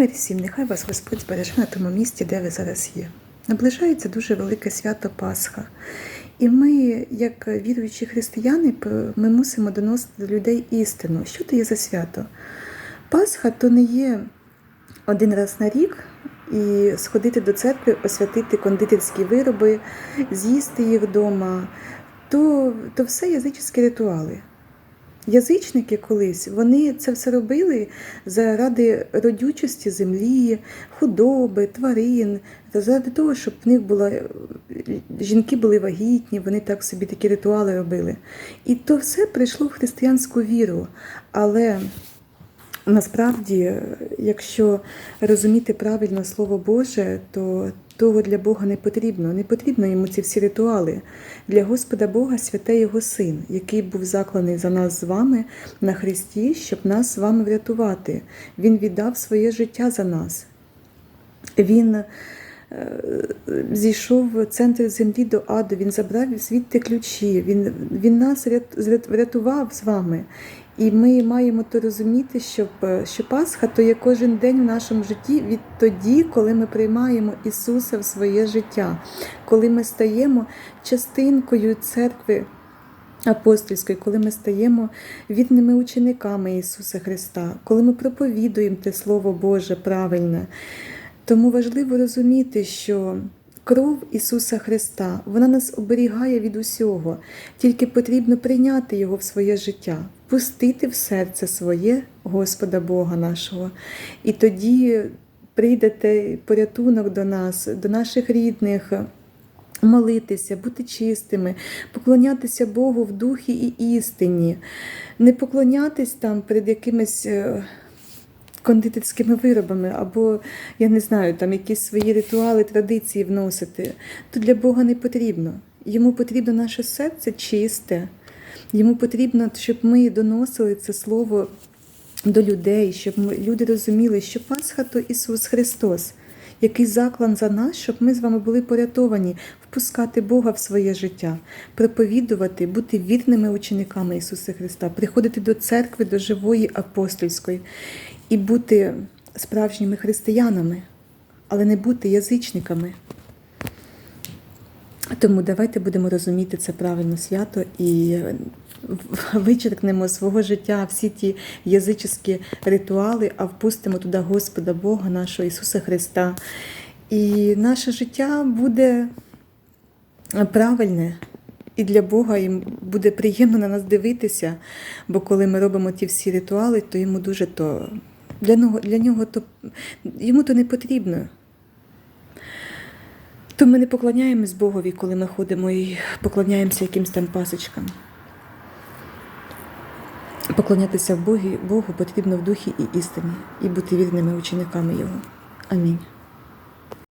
Мир всім, нехай вас Господь збереже на тому місці, де ви зараз є. Наближається дуже велике свято Пасха. І ми, як віруючі християни, ми мусимо доносити до людей істину. Що то є за свято? Пасха то не є один раз на рік і сходити до церкви, освятити кондитерські вироби, з'їсти їх вдома. То, то все язичні ритуали. Язичники колись вони це все робили заради родючості землі, худоби, тварин, заради того, щоб в них була жінки були вагітні, вони так собі такі ритуали робили. І то все прийшло в християнську віру. Але насправді, якщо розуміти правильно Слово Боже, то того для Бога не потрібно. Не потрібно йому ці всі ритуали. Для Господа Бога святе Його Син, який був закланий за нас з вами на Христі, щоб нас з вами врятувати. Він віддав своє життя за нас. Він зійшов в центр землі до аду, він забрав звідти ключі, він, він нас врятував з вами. І ми маємо то розуміти, що, що Пасха то є кожен день в нашому житті відтоді, коли ми приймаємо Ісуса в своє життя, коли ми стаємо частинкою церкви. Апостольської, коли ми стаємо вірними учениками Ісуса Христа, коли ми проповідуємо те Слово Боже правильне. Тому важливо розуміти, що кров Ісуса Христа вона нас оберігає від усього, тільки потрібно прийняти Його в своє життя, впустити в серце своє Господа Бога нашого. І тоді прийде порятунок до нас, до наших рідних. Молитися, бути чистими, поклонятися Богу в духі і істині, не поклонятись там перед якимись е, кондитерськими виробами, або, я не знаю, там якісь свої ритуали, традиції вносити, то для Бога не потрібно. Йому потрібно наше серце чисте, йому потрібно, щоб ми доносили це слово до людей, щоб люди розуміли, що Пасха то Ісус Христос, який заклан за нас, щоб ми з вами були порятовані, впускати Бога в своє життя, проповідувати, бути вірними учениками Ісуса Христа, приходити до церкви, до живої апостольської і бути справжніми християнами, але не бути язичниками. Тому давайте будемо розуміти це правильно свято і вичеркнемо свого життя всі ті язичні ритуали, а впустимо туди Господа Бога, нашого Ісуса Христа. І наше життя буде правильне. І для Бога їм буде приємно на нас дивитися, бо коли ми робимо ті всі ритуали, то йому дуже то для нього, для нього то йому то не потрібно. То ми не поклоняємось Богові, коли ми ходимо і поклоняємося якимсь там пасочкам. Поклонятися Богі, Богу потрібно в духі і істині і бути вірними учениками Його. Амінь.